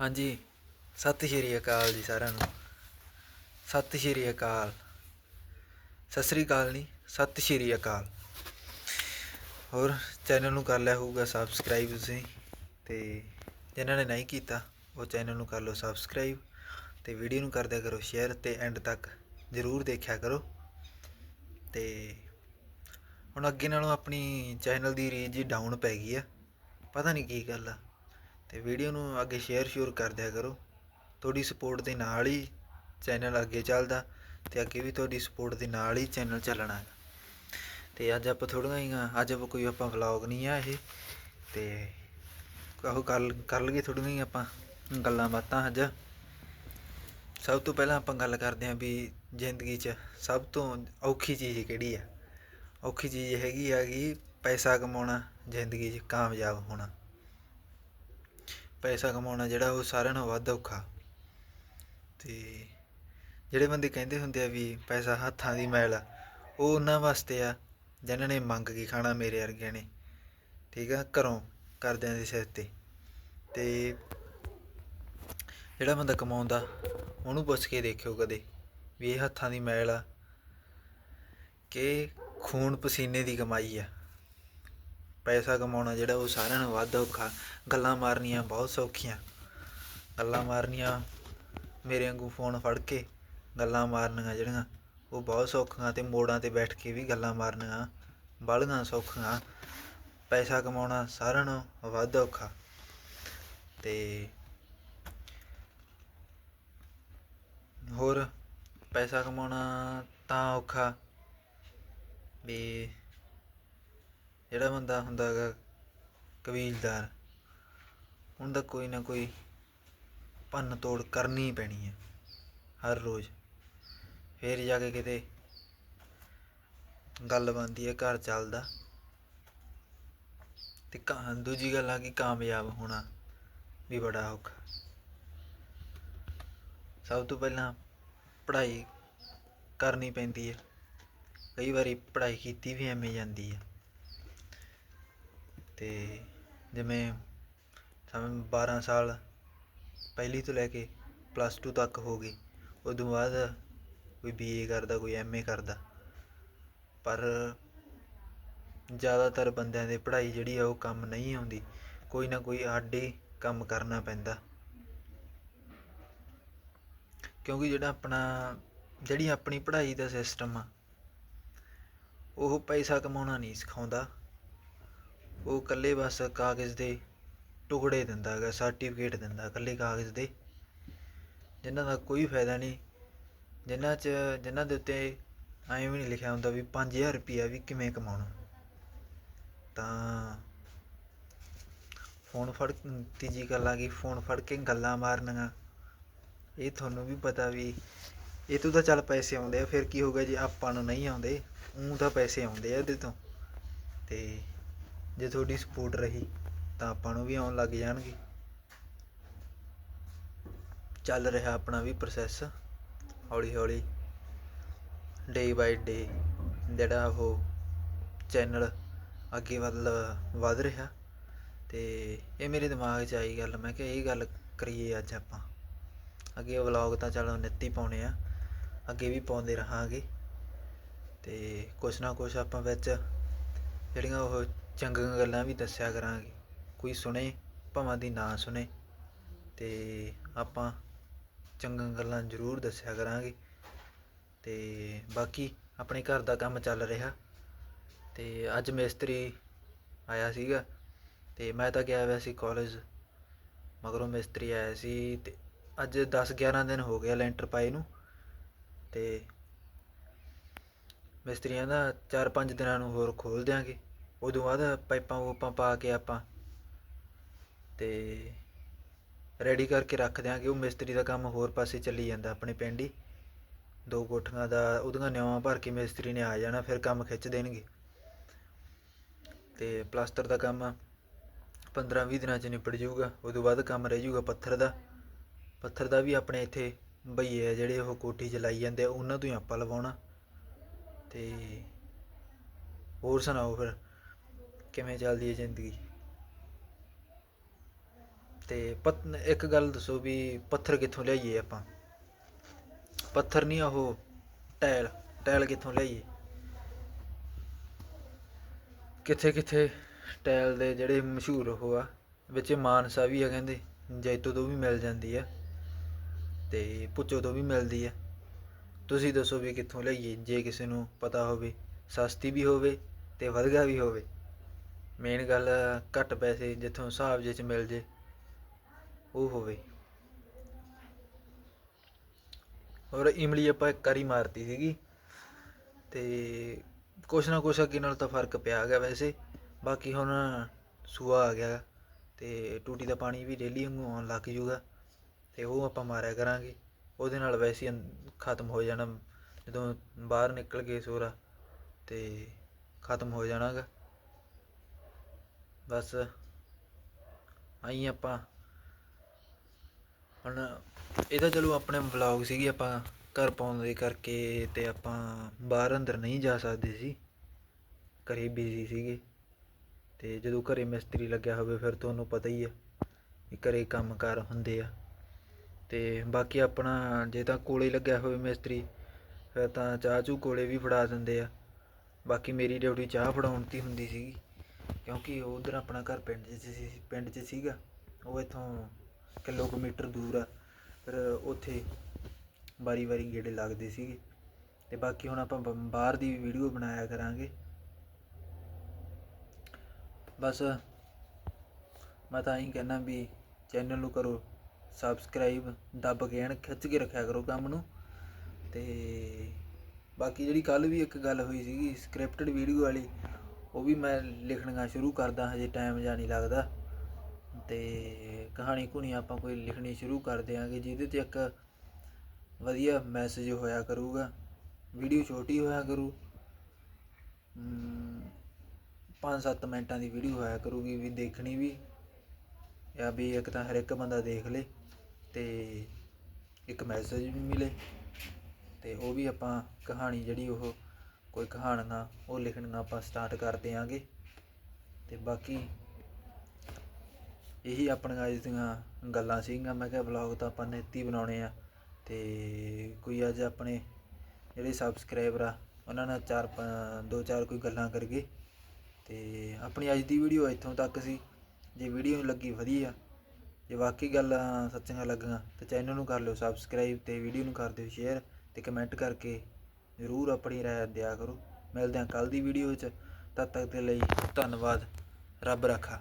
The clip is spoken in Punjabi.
ਹਾਂਜੀ। ਸਤਿ ਸ਼੍ਰੀ ਅਕਾਲ ਜੀ ਸਾਰਿਆਂ ਨੂੰ। ਸਤਿ ਸ਼੍ਰੀ ਅਕਾਲ। ਸਤਿ ਸ਼੍ਰੀ ਅਕਾਲ ਨਹੀਂ ਸਤਿ ਸ਼੍ਰੀ ਅਕਾਲ। ਹੋਰ, ਚੈਨਲ ਨੂੰ ਕਰ ਲਿਆ ਹੋਊਗਾ ਸਬਸਕ੍ਰਾਈਬ ਤੁਸੀਂ ਤੇ ਜਿਨ੍ਹਾਂ ਨੇ ਨਹੀਂ ਕੀਤਾ, ਉਹ ਚੈਨਲ ਨੂੰ ਕਰ ਲਓ ਸਬਸਕ੍ਰਾਈਬ ਤੇ ਵੀਡੀਓ ਨੂੰ ਕਰ ਦਿਆ ਕਰੋ ਸ਼ੇਅਰ ਤੇ ਐਂਡ ਤੱਕ ਜ਼ਰੂਰ ਦੇਖਿਆ ਕਰੋ। ਤੇ ਹੁਣ ਅੱਗੇ ਨਾਲੋਂ ਆਪਣੀ ਚੈਨਲ ਦੀ ਰੀਚ ਜੀ ਡਾਊਨ ਪੈ ਗਈ ਆ। ਪਤਾ ਨਹੀਂ ਕੀ ਗੱਲ ਆ। ਅਤੇ ਵੀਡੀਓ ਨੂੰ ਅੱਗੇ ਸ਼ੇਅਰ ਸ਼ੁਰ ਕਰ ਦਿਆ ਕਰੋ। ਤੁਹਾਡੀ ਸਪੋਰਟ ਦੇ ਨਾਲ ਹੀ ਚੈਨਲ ਅੱਗੇ ਚੱਲਦਾ ਅਤੇ ਅੱਗੇ ਵੀ ਤੁਹਾਡੀ ਸਪੋਰਟ ਦੇ ਨਾਲ ਹੀ ਚੈਨਲ ਚੱਲਣਾ ਹੈ ਤੇ ਅੱਜ ਆਪਾਂ ਥੋੜ੍ਹੀਆਂ ਜਿਹੀਆਂ, ਅੱਜ ਆਪਾਂ ਕੋਈ ਆਪਾਂ ਵਲੌਗ ਨਹੀਂ ਆ ਇਹ, ਤੇ ਆਹੋ ਕਰ ਕਰ ਲਈਏ ਥੋੜ੍ਹੀਆਂ ਜਿਹੀਆਂ ਆਪਾਂ ਗੱਲਾਂ ਬਾਤਾਂ ਅੱਜ। ਸਭ ਤੋਂ ਪਹਿਲਾਂ ਆਪਾਂ ਗੱਲ ਕਰਦੇ ਹਾਂ ਵੀ ਜ਼ਿੰਦਗੀ 'ਚ ਸਭ ਤੋਂ ਔਖੀ ਚੀਜ਼ ਕਿਹੜੀ ਆ? ਔਖੀ ਚੀਜ਼ ਹੈਗੀ ਆ ਕਿ ਪੈਸਾ ਕਮਾਉਣਾ, ਜ਼ਿੰਦਗੀ 'ਚ ਕਾਮਯਾਬ ਹੋਣਾ। ਪੈਸਾ ਕਮਾਉਣਾ ਜਿਹੜਾ ਉਹ ਸਾਰਿਆਂ ਨਾਲੋਂ ਵੱਧ ਔਖਾ। ਤੇ ਜਿਹੜੇ ਬੰਦੇ ਕਹਿੰਦੇ ਹੁੰਦੇ ਆ ਵੀ ਪੈਸਾ ਹੱਥਾਂ ਦੀ ਮੈਲ ਆ, ਉਹ ਉਹਨਾਂ ਵਾਸਤੇ ਆ ਜਿਨ੍ਹਾਂ ਨੇ ਮੰਗ ਕੇ ਖਾਣਾ ਮੇਰੇ ਵਰਗਿਆਂ ਨੇ। ਠੀਕ ਆ, ਘਰੋਂ ਕਰਦਿਆਂ ਦੇ ਸਿਰ ਤੇ। ਤੇ ਜਿਹੜਾ ਬੰਦਾ ਕਮਾਉਂਦਾ, ਉਹਨੂੰ ਪੁੱਛ ਕੇ ਦੇਖਿਓ ਕਦੇ ਵੀ ਇਹ ਹੱਥਾਂ ਦੀ ਮੈਲ ਆ ਕਿ ਖੂਨ ਪਸੀਨੇ ਦੀ ਕਮਾਈ ਆ। ਪੈਸਾ ਕਮਾਉਣਾ ਜਿਹੜਾ ਉਹ ਸਾਰਿਆਂ ਨੂੰ ਵੱਧ ਔਖਾ। ਗੱਲਾਂ ਮਾਰਨੀਆਂ ਬਹੁਤ ਸੌਖੀਆਂ। ਗੱਲਾਂ ਮਾਰਨੀਆਂ, ਮੇਰੇ ਵਾਂਗੂ ਫੋਨ ਫੜ ਕੇ ਗੱਲਾਂ ਮਾਰਨੀਆਂ ਜਿਹੜੀਆਂ, ਉਹ ਬਹੁਤ ਸੌਖੀਆਂ ਤੇ ਮੋੜਾਂ ਤੇ ਬੈਠ ਕੇ ਵੀ ਗੱਲਾਂ ਮਾਰਨੀਆਂ, ਬਾਹਲੀਆਂ ਸੌਖੀਆਂ। ਪੈਸਾ ਕਮਾਉਣਾ ਸਾਰਿਆਂ ਨੂੰ ਵੱਧ ਔਖਾ। ਤੇ ਹੋਰ, ਪੈਸਾ ਕਮਾਉਣਾ ਤਾਂ ਔਖਾ ਵੀ ਜਿਹੜਾ ਬੰਦਾ ਹੁੰਦਾ ਹੈਗਾ ਕਬੀਲਦਾਰ ਉਹਦਾ ਕੋਈ ਨਾ ਕੋਈ ਭੰਨ ਤੋੜ ਕਰਨੀ ਪੈਣੀ ਹੈ, ਹਰ ਰੋਜ਼। ਫੇਰ ਜਾ ਕੇ ਕਿਤੇ ਗੱਲ ਬਣਦੀ ਹੈ ਘਰ ਚੱਲਦਾ। ਤੇ ਕਾਂ, ਦੂਜੀ ਗੱਲ ਆ ਕਿ ਕਾਮਯਾਬ ਹੋਣਾ ਵੀ ਬੜਾ ਔਖਾ। ਸਭ ਤੋਂ ਪਹਿਲਾਂ ਪੜ੍ਹਾਈ ਕਰਨੀ ਪੈਂਦੀ ਹੈ। ਕਈ ਵਾਰੀ ਪੜ੍ਹਾਈ ਕੀਤੀ ਵੀ ਐਵੇਂ ਜਾਂਦੀ ਹੈ। ਤੇ ਜਿਵੇਂ ਸਮਝ 12 ਸਾਲ ਪਹਿਲੀ ਤੋਂ ਲੈ ਕੇ ਪਲੱਸ ਟੂ ਤੱਕ ਹੋ ਗਈ, ਉਦੋਂ ਬਾਅਦ ਕੋਈ ਬੀ ਏ ਕਰਦਾ, ਕੋਈ ਐੱਮ ਏ ਕਰਦਾ। ਪਰ ਜ਼ਿਆਦਾਤਰ ਬੰਦਿਆਂ ਦੇ ਪੜ੍ਹਾਈ ਜਿਹੜੀ ਆ ਉਹ ਕੰਮ ਨਹੀਂ ਆਉਂਦੀ, ਕੋਈ ਨਾ ਕੋਈ ਆਡੇ ਕੰਮ ਕਰਨਾ ਪੈਂਦਾ। ਕਿਉਂਕਿ ਜਿਹੜਾ ਆਪਣਾ, ਜਿਹੜੀ ਆਪਣੀ ਪੜ੍ਹਾਈ ਦਾ ਸਿਸਟਮ ਆ, ਉਹ ਪੈਸਾ ਕਮਾਉਣਾ ਨਹੀਂ ਸਿਖਾਉਂਦਾ। ਉਹ ਇਕੱਲੇ ਬਸ ਕਾਗਜ਼ ਦੇ ਟੁਕੜੇ ਦਿੰਦਾ ਹੈਗਾ ਸਰਟੀਫਿਕੇਟ ਦਿੰਦਾ ਇਕੱਲੇ ਕਾਗਜ਼ ਦੇ, ਜਿਨ੍ਹਾਂ ਦਾ ਕੋਈ ਫਾਇਦਾ ਨਹੀਂ, ਜਿਨ੍ਹਾਂ 'ਚ, ਜਿਨ੍ਹਾਂ ਦੇ ਉੱਤੇ ਐਂ ਵੀ ਨਹੀਂ ਲਿਖਿਆ ਹੁੰਦਾ ਵੀ 5000 ਰੁਪਿਆ ਵੀ ਕਿਵੇਂ ਕਮਾਉਣਾ। ਤਾਂ ਫੋਨ ਫੜ, ਤੀਜੀ ਗੱਲ ਆ ਗਈ, ਫੋਨ ਫੜ ਕੇ ਗੱਲਾਂ ਮਾਰਨੀਆਂ। ਇਹ ਤੁਹਾਨੂੰ ਵੀ ਪਤਾ ਵੀ ਇਹ ਤੋਂ ਤਾਂ ਚੱਲ ਪੈਸੇ ਆਉਂਦੇ ਆ, ਫਿਰ ਕੀ ਹੋਊਗਾ ਜੇ ਆਪਾਂ ਨੂੰ ਨਹੀਂ ਆਉਂਦੇ ਉਹ ਤਾਂ ਪੈਸੇ ਆਉਂਦੇ ਆ ਇਹਦੇ ਤੋਂ। ਤੇ ਜੇ ਤੁਹਾਡੀ ਸਪੋਰਟ ਰਹੀ ਤਾਂ ਆਪਾਂ ਨੂੰ ਵੀ ਆਉਣ ਲੱਗ ਜਾਣਗੇ। ਚੱਲ ਰਿਹਾ ਆਪਣਾ ਵੀ ਪ੍ਰੋਸੈਸ ਹੌਲੀ ਹੌਲੀ। ਡੇ ਬਾਈ ਡੇ ਜਿਹੜਾ ਉਹ ਚੈਨਲ ਅੱਗੇ ਵੱਲ ਵਧ ਰਿਹਾ ਤੇ ਇਹ ਮੇਰੇ ਦਿਮਾਗ 'ਚ ਆਈ ਗੱਲ, ਮੈਂ ਕਿਹਾ ਇਹ ਗੱਲ ਕਰੀਏ ਅੱਜ ਆਪਾਂ। ਅੱਗੇ ਵਲੌਗ ਤਾਂ ਚਲੋ ਨਿੱਤੀ ਪਾਉਣੇ ਆ ਅੱਗੇ ਵੀ ਪਾਉਂਦੇ ਰਹਾਂਗੇ। ਤੇ ਕੁਛ ਨਾ ਕੁਛ ਆਪਾਂ ਵਿੱਚ ਜਿਹੜੀਆਂ ਉਹ ਚੰਗੀਆਂ ਗੱਲਾਂ ਵੀ ਦੱਸਿਆ ਕਰਾਂਗੇ। ਕੋਈ ਸੁਣੇ, ਭਾਵਾਂ ਦੀ ਨਾ ਸੁਣੇ ਅਤੇ ਆਪਾਂ ਚੰਗੀਆਂ ਗੱਲਾਂ ਜ਼ਰੂਰ ਦੱਸਿਆ ਕਰਾਂਗੇ। ਅਤੇ ਬਾਕੀ ਆਪਣੇ ਘਰ ਦਾ ਕੰਮ ਚੱਲ ਰਿਹਾ ਅਤੇ ਅੱਜ ਮਿਸਤਰੀ ਆਇਆ ਸੀਗਾ ਅਤੇ ਮੈਂ ਤਾਂ ਗਿਆ ਹੋਇਆ ਸੀ ਕਾਲਜ, ਮਗਰੋਂ ਮਿਸਤਰੀ ਆਇਆ ਸੀ ਅਤੇ ਅੱਜ 10 11 ਦਿਨ ਹੋ ਗਿਆ ਲੈਂਟਰ ਪਾਏ ਨੂੰ ਅਤੇ ਮਿਸਤਰੀਆਂ ਦਾ 4-5 ਦਿਨਾਂ ਨੂੰ ਹੋਰ ਖੋਲ ਦਿਆਂਗੇ। ਉਦੋਂ ਬਾਅਦ ਪਾਈਪਾਂ ਪੂਪਾਂ ਪਾ ਕੇ ਆਪਾਂ ਅਤੇ ਰੈਡੀ ਕਰਕੇ ਰੱਖ ਦਿਆਂਗੇ। ਉਹ ਮਿਸਤਰੀ ਦਾ ਕੰਮ ਹੋਰ ਪਾਸੇ ਚੱਲੀ ਜਾਂਦਾ ਆਪਣੇ ਪਿੰਡ ਹੀ। ਦੋ ਕੋਠੀਆਂ ਦਾ, ਉਹਦੀਆਂ ਨਿਆਵਾਂ ਭਰ ਕੇ ਮਿਸਤਰੀ ਨੇ ਆ ਜਾਣਾ, ਫਿਰ ਕੰਮ ਖਿੱਚ ਦੇਣਗੇ। ਤੇ ਪਲਾਸਟਰ ਦਾ ਕੰਮ 15-20 ਦਿਨਾਂ 'ਚ ਨਿਪਟ ਜਾਊਗਾ। ਉਦੋਂ ਬਾਅਦ ਕੰਮ ਰਹਿ ਜਾਊਗਾ ਪੱਥਰ ਦਾ। ਪੱਥਰ ਦਾ ਵੀ ਆਪਣੇ ਇੱਥੇ ਬਈਏ ਆ ਜਿਹੜੇ ਉਹ ਕੋਠੀ 'ਚ ਲਾਈ ਜਾਂਦੇ ਆ, ਉਹਨਾਂ ਤੋਂ ਹੀ ਆਪਾਂ ਲਵਾਉਣਾ। ਤੇ ਹੋਰ ਸੁਣਾਓ ਫਿਰ? ਕਿਵੇਂ ਚੱਲਦੀ ਹੈ ਜ਼ਿੰਦਗੀ? ਤੇ ਪਤ, ਇੱਕ ਗੱਲ ਦੱਸੋ ਵੀ ਪੱਥਰ ਕਿੱਥੋਂ ਲਿਆਈਏ ਆਪਾਂ? ਪੱਥਰ ਨਹੀਂ ਉਹ ਟਾਇਲ ਟਾਇਲ ਕਿੱਥੋਂ ਲਿਆਈਏ? ਕਿੱਥੇ ਕਿੱਥੇ ਟਾਇਲ ਦੇ ਜਿਹੜੇ ਮਸ਼ਹੂਰ ਉਹ ਆ, ਵਿੱਚ ਮਾਨਸਾ ਵੀ ਆ ਕਹਿੰਦੇ, ਜੈਤੋ ਤੋਂ ਵੀ ਮਿਲ ਜਾਂਦੀ ਆ, ਤੇ ਪੁੱਚੋ ਤੋਂ ਵੀ ਮਿਲਦੀ ਆ। ਤੁਸੀਂ ਦੱਸੋ ਵੀ ਕਿੱਥੋਂ ਲਈਏ ਜੇ ਕਿਸੇ ਨੂੰ ਪਤਾ ਹੋਵੇ, ਸਸਤੀ ਵੀ ਹੋਵੇ ਤੇ ਵਧੀਆ ਵੀ ਹੋਵੇ। ਮੇਨ ਗੱਲ ਘੱਟ ਪੈਸੇ ਜਿੱਥੋਂ ਹਿਸਾਬ ਜੇ ਚ ਮਿਲ ਜੇ, ਉਹ ਹੋਵੇ। ਔਰ ਇਮਲੀ ਆਪਾਂ ਇੱਕ ਵਾਰੀ ਮਾਰਤੀ ਸੀਗੀ ਤੇ ਕੁਛ ਨਾ ਕੁਛ ਅੱਗੇ ਨਾਲ ਤਾਂ ਫ਼ਰਕ ਪਿਆ ਗਿਆ ਵੈਸੇ। ਬਾਕੀ ਹੁਣ ਸੂਆ ਆ ਗਿਆ ਤੇ ਟੂਟੀ ਦਾ ਪਾਣੀ ਵੀ ਡੇਲੀ ਵਾਂਗੂ ਆਉਣ ਲੱਗ ਜੂਗਾ ਤੇ ਉਹ ਆਪਾਂ ਮਾਰਿਆ ਕਰਾਂਗੇ। ਉਹਦੇ ਨਾਲ ਵੈਸੇ ਖਤਮ ਹੋ ਜਾਣਾ ਜਦੋਂ ਬਾਹਰ ਨਿਕਲ ਗਏ ਸੋਰਾ ਤੇ ਖਤਮ ਹੋ ਜਾਣਾਗਾ। ਬਸ। ਆਈ ਆਪਾਂ। ਹੁਣ ਇਹ ਤਾਂ ਚਲੋ ਆਪਣੇ ਵਲੌਗ ਸੀਗੀ, ਆਪਾਂ ਘਰ ਪਾਉਣ ਦੇ ਕਰਕੇ ਤੇ ਆਪਾਂ ਬਾਹਰ ਅੰਦਰ ਨਹੀਂ ਜਾ ਸਕਦੇ ਸੀ। ਘਰੇ ਬਿਜ਼ੀ ਸੀਗੇ। ਤੇ ਜਦੋਂ ਘਰੇ ਮਿਸਤਰੀ ਲੱਗਿਆ ਹੋਵੇ, ਫਿਰ ਤੁਹਾਨੂੰ ਪਤਾ ਹੀ ਆ ਵੀ ਘਰੇ ਕੰਮਕਾਰ ਹੁੰਦੇ ਆ। ਤੇ ਬਾਕੀ ਆਪਣਾ ਜੇ ਤਾਂ ਕੋਲੇ ਲੱਗਿਆ ਹੋਵੇ ਮਿਸਤਰੀ, ਫਿਰ ਤਾਂ ਚਾਹ ਚੂ ਕੋਲੇ ਵੀ ਫੜਾ ਦਿੰਦੇ ਆ। ਬਾਕੀ ਮੇਰੀ ਡਿਊਟੀ ਚਾਹ ਫੜਾਉਣ ਦੀ ਹੁੰਦੀ ਸੀਗੀ। ਕਿਉਂਕਿ ਉਧਰ ਆਪਣਾ ਘਰ ਪਿੰਡ 'ਚ ਸੀ, ਪਿੰਡ 'ਚ ਸੀਗਾ। ਉਹ ਇੱਥੋਂ ਕਿਲੋਮੀਟਰ ਦੂਰ ਆ। ਫਿਰ ਉੱਥੇ ਵਾਰੀ ਵਾਰੀ ਗੇੜੇ ਲੱਗਦੇ ਸੀਗੇ। ਤੇ ਬਾਕੀ ਹੁਣ ਆਪਾਂ ਬ- ਬਾਹਰ ਦੀ ਵੀਡੀਓ ਬਣਾਇਆ ਕਰਾਂਗੇ। ਬਸ ਮੈਂ ਤਾਂ ਇਹੀ ਕਹਿਣਾ ਵੀ ਚੈਨਲ ਨੂੰ ਕਰੋ ਸਬਸਕ੍ਰਾਈਬ ਦੱਬ ਕੇ ਐਨ ਖਿੱਚ ਕੇ ਰੱਖਿਆ ਕਰੋ ਕੰਮ ਨੂੰ। ਤੇ ਬਾਕੀ ਜਿਹੜੀ ਕੱਲ ਵੀ ਇੱਕ ਗੱਲ ਹੋਈ ਸੀਗੀ ਸਕ੍ਰਿਪਟਡ ਵੀਡੀਓ ਵਾਲੀ ਉਹ ਵੀ ਮੈਂ ਲਿਖਣੀਆਂ ਸ਼ੁਰੂ ਕਰਦਾ, ਹਜੇ ਟਾਈਮ ਜਿਹਾ ਨਹੀਂ ਲੱਗਦਾ। ਤੇ ਕਹਾਣੀ ਕੁਣੀ ਆਪਾਂ ਕੋਈ ਲਿਖਣੀ ਸ਼ੁਰੂ ਕਰ ਦਿਆਂਗੇ, ਜਿਹਦੇ ਤੇ ਇੱਕ ਵਧੀਆ ਮੈਸੇਜ ਹੋਇਆ ਕਰੂਗਾ। ਵੀਡੀਓ ਛੋਟੀ ਹੋਇਆ ਕਰੂ। 5-7 ਮਿੰਟਾਂ ਦੀ ਵੀਡੀਓ ਹੋਇਆ ਕਰੂਗੀ, ਵੀ ਦੇਖਣੀ ਵੀ। ਜਾਂ ਵੀ ਇੱਕ ਤਾਂ ਹਰ ਇੱਕ ਬੰਦਾ ਦੇਖ ਲੇ, ਤੇ ਇੱਕ ਮੈਸੇਜ ਵੀ ਮਿਲੇ। ਤੇ ਉਹ ਵੀ ਆਪਾਂ ਕਹਾਣੀ ਜਿਹੜੀ ਉਹ ਕੋਈ ਕਹਾਣੀਆਂ ਉਹ ਲਿਖਣੀਆਂ ਆਪਾਂ ਸਟਾਰਟ ਕਰ ਦਿਆਂਗੇ। ਤੇ ਬਾਕੀ ਇਹੀ ਆਪਣੀਆਂ ਅੱਜ ਦੀਆਂ ਗੱਲਾਂ ਸੀਗੀਆਂ। ਮੈਂ ਕਿਹਾ ਵਲੌਗ ਤਾਂ ਆਪਾਂ ਨੇਤੀ ਬਣਾਉਣੇ ਆ। ਤੇ ਕੋਈ ਅੱਜ ਆਪਣੇ ਜਿਹੜੇ ਸਬਸਕ੍ਰਾਈਬਰ ਆ, ਉਹਨਾਂ ਨਾਲ ਚਾਰ ਦੋ ਚਾਰ ਕੋਈ ਗੱਲਾਂ ਕਰਗੇ ਤੇ ਆਪਣੀ ਅੱਜ ਦੀ ਵੀਡੀਓ ਇੱਥੋਂ ਤੱਕ ਸੀ। ਜੇ ਵੀਡੀਓ ਲੱਗੀ ਵਧੀਆ। ਜੇ ਵਾਕਈ ਗੱਲਾਂ ਸੱਚੀਆਂ ਲੱਗੀਆਂ, ਤਾਂ ਚੈਨਲ ਨੂੰ ਕਰ ਲਿਓ ਸਬਸਕ੍ਰਾਈਬ ਤੇ ਵੀਡੀਓ ਨੂੰ ਕਰ ਦਿਓ ਸ਼ੇਅਰ ਤੇ ਕਮੈਂਟ ਕਰਕੇ ਜ਼ਰੂਰ ਆਪਣੀ ਰਾਏ ਦਿਆ ਕਰੋ। ਮਿਲਦੇ ਹਾਂ ਕੱਲ ਦੀ ਵੀਡੀਓ 'ਚ ਤਦ ਤੱਕ ਦੇ ਲਈ ਧੰਨਵਾਦ। ਰੱਬ ਰੱਖਾ।